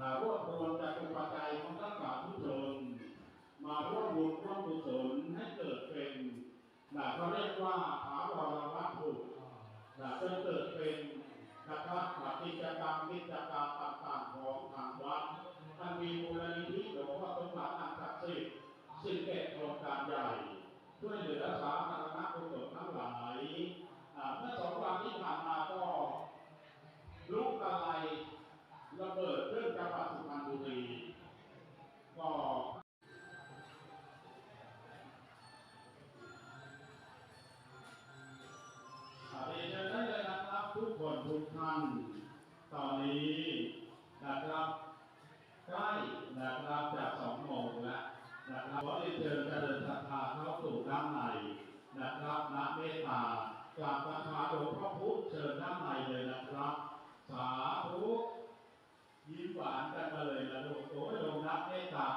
มารวบรวมจาเป็นปัจจัยของทั้งสามผู้ชนมาร่วมบุญร่วมกุศลให้เกิดเป็นนะเขาเรียกว่าถาวรวัตถุนะจนเกิดเป็นนะครับกิจกรรมกิจกรรมต่างๆของทางวัดท่านมีมูลนิธิหลวงพ่อสมบัติอันศักดิ์สิทธิ์สิบเอ็ดโครงการใหญ่ช่วยเหลือสาธารณประโยชน์ทั้งหลายเมื่อสองวันที่ผ่านมาก็ลูกอะไรระเบิด งหวัดสุพรรณบุรีก็เรียนได้เลยนะครับทุกคนทุกท่านตอนนี้นะครับใกล้นะครับจากสองโมงแล้วนะครับก็ได้เชิญเจริญศรัทธาเข้าสู่ด้านในนะครับนักเมตตากราบประทานหลวงพ่อพุธเชิญด้านใน กันมาเลยนะลูกโอ้ยลงรับเมตตา